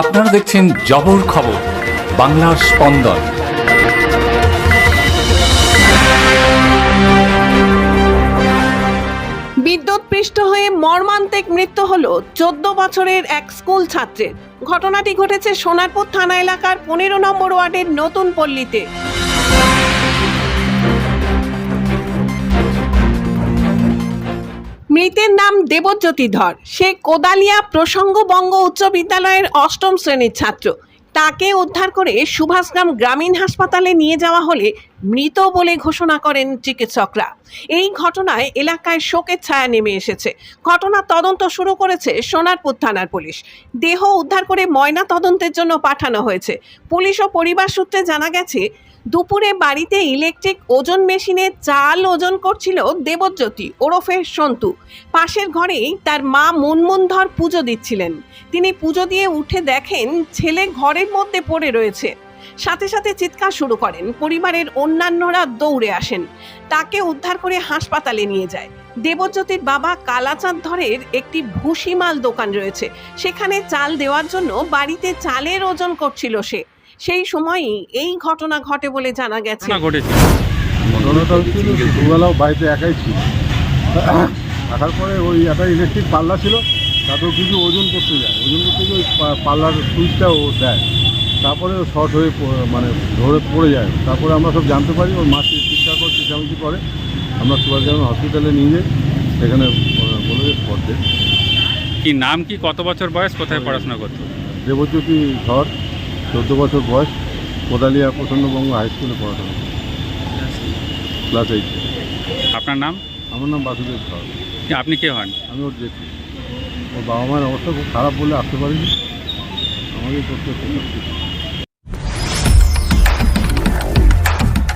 আপনারা দেখছেন জবর খবর, বাংলার স্পন্দন। বিদ্যুৎ পৃষ্ঠ হয়ে মর্মান্তিক মৃত্যু হল চোদ্দ বছরের এক স্কুল ছাত্রের। ঘটনাটি ঘটেছে সোনারপুর থানা এলাকার পনেরো নম্বর ওয়ার্ডের নতুন পল্লীতে। মৃতের নাম দেবজ্যোতি ধর সে কোদালিয়া প্রসঙ্গবঙ্গ উচ্চ বিদ্যালয়ের অষ্টম শ্রেণির ছাত্র। তাকে উদ্ধার করে সুভাষগ্রাম গ্রামীণ হাসপাতালে নিয়ে যাওয়া হলে মৃত বলে ঘোষণা করেন চিকিৎসকরা। এই ঘটনায় এলাকায় শোকের ছায়া নেমে এসেছে। ঘটনার তদন্ত শুরু করেছে সোনারপুর থানার পুলিশ। দেহ উদ্ধার করে ময়না তদন্তের জন্য পাঠানো হয়েছে। পুলিশ ও পরিবার সূত্রে জানা গেছে, দুপুরে বাড়িতে ইলেকট্রিক ওজন মেশিনে চাল ওজন করছিল দেবজ্যোতি ওরফে সন্তু। পাশের ঘরেই তার মা মুনমুনধর পুজো দিচ্ছিলেন। তিনি পুজো দিয়ে উঠে দেখেন ছেলে ঘরের মধ্যে পড়ে রয়েছে। সাথে সাথে চিৎকার শুরু করেন। পরিবারের অন্যান্যরা দৌড়ে আসেন। তাকে উদ্ধার করে হাসপাতালে নিয়ে যায়। দেবজ্যোতির বাবা কালাচাঁদ ধরের একটি ভুসিমাল দোকান রয়েছে। সেখানে চাল দেওয়ার জন্য বাড়িতে চালের ওজন করছিল সে। সেই সময়ই এই ঘটনা ঘটে বলে জানা গেছে। ঘটেছে। ঘটনাটা হচ্ছিল দুবেলাও বাড়িতে একাই ছিল। থাকার পরে ওই একটা ইলেকট্রিক পাল্লা ছিল। তাতেও কিছু ওজন করতে যায়। ওজন করতে গিয়ে ওই পাল্লার সুইচটা ও দেয়। তারপরে ও শর্ট হয়ে মানে ধরে পড়ে যায়। তারপরে আমরা সব জানতে পারি ওর মা চিকিৎসা করে চিকিৎসামিচি করে। আমরা সুভাষ সুভাষগ্রাম হসপিটালে নিয়ে যাই। সেখানে বলে যে স্পট। কি নাম কি? কত বছর বয়স? কোথায় পড়াশোনা করতো? দেবজ্যোতি ধর চোদ্দ বছর বয়স কোদালিয়া প্রচণ্ডবঙ্গ হাই স্কুলে পড়াশোনা ক্লাস এইট আপনার নাম? আমার নাম বাসুদেব ধর। কি আপনি কে হন? আমি ওর দেখি ওর বাবা মায়ের অবস্থা খুব খারাপ বলে আসতে পারিনি আমাকেই করতে